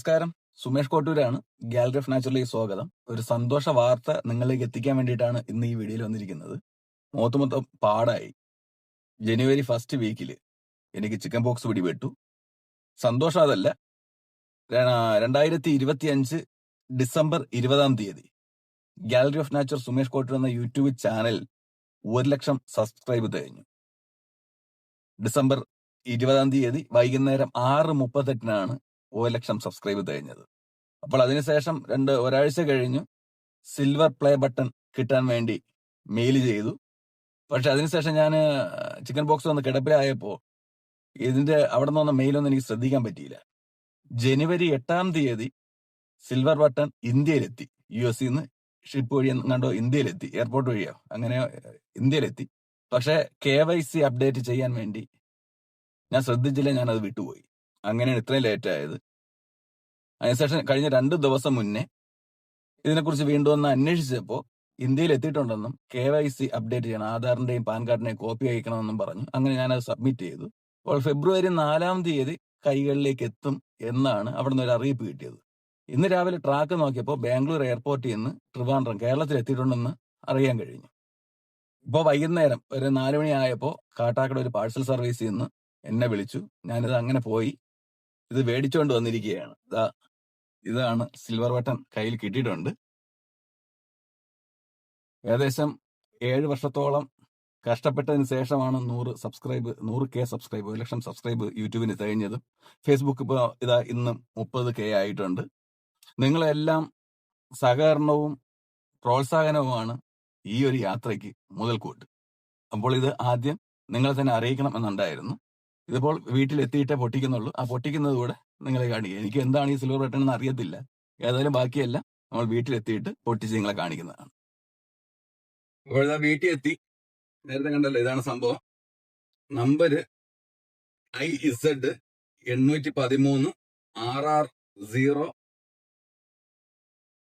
നമസ്കാരം. സുമേഷ് കോട്ടൂരാണ്. Gallery of നാച്ചുറലിലേക്ക് സ്വാഗതം. ഒരു സന്തോഷ വാർത്ത നിങ്ങളിലേക്ക് എത്തിക്കാൻ വേണ്ടിയിട്ടാണ് ഇന്ന് ഈ വീഡിയോയിൽ വന്നിരിക്കുന്നത്. മുഖത്ത് മൊത്തം പാടായി. ജനുവരി ഫസ്റ്റ് വീക്കിൽ എനിക്ക് ചിക്കൻ ബോക്സ് പിടിപെട്ടു. സന്തോഷം അതല്ല. രണ്ടായിരത്തി ഇരുപത്തി അഞ്ച് ഡിസംബർ ഇരുപതാം തീയതി gallery of nature Sumesh Kottoor എന്ന യൂട്യൂബ് ചാനൽ ഒരു ലക്ഷം സബ്സ്ക്രൈബ് തികഞ്ഞു ഡിസംബർ ഇരുപതാം തീയതി വൈകുന്നേരം ആറ് മുപ്പത്തെട്ടിനാണ് ഒരു ലക്ഷം സബ്സ്ക്രൈബ് തികഞ്ഞത് അപ്പോൾ അതിനുശേഷം രണ്ട് ഒരാഴ്ച കഴിഞ്ഞു. സിൽവർ പ്ലേ ബട്ടൺ കിട്ടാൻ വേണ്ടി മെയിൽ ചെയ്തു. പക്ഷെ അതിനുശേഷം ഞാൻ ചിക്കൻ ബോക്സ് വന്ന് കിടപ്പിലായപ്പോൾ ഇതിന്റെ അവിടെ നിന്ന് വന്ന മെയിലൊന്നും എനിക്ക് ശ്രദ്ധിക്കാൻ പറ്റിയില്ല. ജനുവരി എട്ടാം തീയതി സിൽവർ ബട്ടൺ ഇന്ത്യയിലെത്തി. യു എസ് നിന്ന് ഷിപ്പ് വഴി കണ്ടോ ഇന്ത്യയിലെത്തി. എയർപോർട്ട് വഴിയോ? അങ്ങനെ ഇന്ത്യയിലെത്തി. പക്ഷെ കെ വൈ സി അപ്ഡേറ്റ് ചെയ്യാൻ വേണ്ടി ഞാൻ ശ്രദ്ധിച്ചില്ല ഞാൻ അത് വിട്ടുപോയി. അങ്ങനെയാണ് ഇത്രയും ലേറ്റ് ആയത്. അതിനുശേഷം കഴിഞ്ഞ രണ്ട് ദിവസം മുന്നേ ഇതിനെക്കുറിച്ച് വീണ്ടും ഒന്ന് അന്വേഷിച്ചപ്പോൾ ഇന്ത്യയിൽ എത്തിയിട്ടുണ്ടെന്നും കെ വൈ സി അപ്ഡേറ്റ് ചെയ്യണം ആധാറിന്റെയും പാൻ കാർഡിന്റെയും കോപ്പി അയക്കണമെന്നും പറഞ്ഞു. അങ്ങനെ ഞാനത് സബ്മിറ്റ് ചെയ്തു. അപ്പോൾ ഫെബ്രുവരി നാലാം തീയതി കൈകളിലേക്ക് എത്തും എന്നാണ് അവിടെ നിന്ന് ഒരു അറിയിപ്പ് കിട്ടിയത്. ഇന്ന് രാവിലെ ട്രാക്ക് നോക്കിയപ്പോൾ ബാംഗ്ലൂർ എയർപോർട്ടിൽ നിന്ന് ട്രിവാൻഡ്രം കേരളത്തിൽ എത്തിയിട്ടുണ്ടെന്ന് അറിയാൻ കഴിഞ്ഞു. ഇപ്പോൾ വൈകുന്നേരം ഒരു നാല് മണി ആയപ്പോൾ കാട്ടാക്കട ഒരു പാഴ്സൽ സർവീസിൽ നിന്ന് എന്നെ വിളിച്ചു. ഞാനിത് അങ്ങനെ പോയി. ഇത് മേടിച്ചുകൊണ്ട് വന്നിരിക്കുകയാണ് ഇതാ ഇതാണ് സിൽവർ ബട്ടൺ കയ്യിൽ കിട്ടിയിട്ടുണ്ട്. ഏകദേശം ഏഴ് വർഷത്തോളം കഷ്ടപ്പെട്ടതിന് ശേഷമാണ് നൂറ് സബ്സ്ക്രൈബ് നൂറ് കെ സബ്സ്ക്രൈബ് ഒരു ലക്ഷം സബ്സ്ക്രൈബ് യൂട്യൂബിന് തികഞ്ഞത്. ഫേസ്ബുക്ക് ഇപ്പോൾ ഇതാ ഇന്ന് മുപ്പത് കെ ആയിട്ടുണ്ട്. നിങ്ങളെല്ലാം സഹകരണവും പ്രോത്സാഹനവുമാണ് ഈ ഒരു യാത്രയ്ക്ക് മുതൽക്കൂട്ട്. അപ്പോൾ ഇത് ആദ്യം നിങ്ങളെ തന്നെ അറിയിക്കണം എന്നുണ്ടായിരുന്നു. ഇതിപ്പോൾ വീട്ടിലെത്തിയിട്ടേ പൊട്ടിക്കുന്നുള്ളൂ. ആ പൊട്ടിക്കുന്നത് കൂടെ നിങ്ങളെ കാണിക്കുക എനിക്ക് എന്താണ് ഈ സിൽവർ ബട്ടൺ എന്ന് അറിയത്തില്ല. ഏതായാലും ബാക്കിയെല്ലാം നമ്മൾ വീട്ടിലെത്തിയിട്ട് പൊട്ടിച്ച് നിങ്ങളെ കാണിക്കുന്നതാണ്. ഇപ്പോഴാ വീട്ടിൽ എത്തി നേരത്തെ കണ്ടല്ലോ ഇതാണ് സംഭവം. നമ്പര് ഐ ഇസഡ് എണ്ണൂറ്റി പതിമൂന്ന് ആർ ആർ സീറോ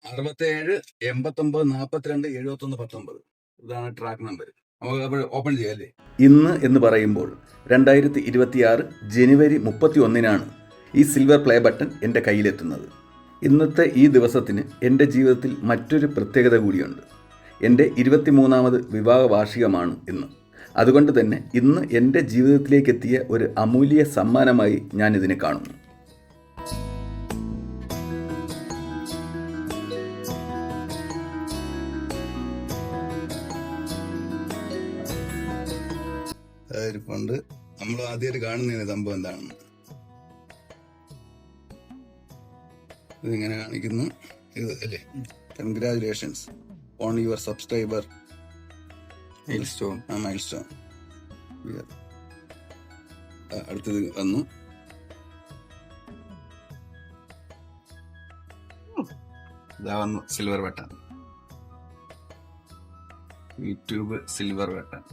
അറുപത്തേഴ് എൺപത്തൊമ്പത് നാൽപ്പത്തിരണ്ട് എഴുപത്തൊന്ന് പത്തൊമ്പത്. ഇതാണ് ട്രാക്ക് നമ്പർ അപ്പോൾ ഓപ്പൺ ചെയ്യാല്ലേ? ഇന്ന് എന്ന് പറയുമ്പോൾ രണ്ടായിരത്തി ഇരുപത്തിയാറ് ജനുവരി മുപ്പത്തി ഒന്നിനാണ് ഈ സിൽവർ പ്ലേ ബട്ടൺ എന്റെ കയ്യിലെത്തുന്നത്. ഇന്നത്തെ ഈ ദിവസത്തിന് എന്റെ ജീവിതത്തിൽ മറ്റൊരു പ്രത്യേകത കൂടിയുണ്ട്. എന്റെ ഇരുപത്തിമൂന്നാമത് വിവാഹ വാർഷികമാണ് ഇന്ന്. അതുകൊണ്ട് തന്നെ ഇന്ന് എന്റെ ജീവിതത്തിലേക്ക് എത്തിയ ഒരു അമൂല്യ സമ്മാനമായി ഞാൻ ഇതിനെ കാണുന്നു. കൊണ്ട് നമ്മൾ ആദ്യമായിട്ട് കാണുന്നതിന് സംഭവം എന്താണെന്ന് ഇതിങ്ങനെ കാണിക്കുന്നു. ഇത് അല്ലേ? Congratulations on your subscriber milestone ആ മൈൽ സ്റ്റോൺ അടുത്തത് വന്നു. ഇതാ വന്നു silver button YouTube silver button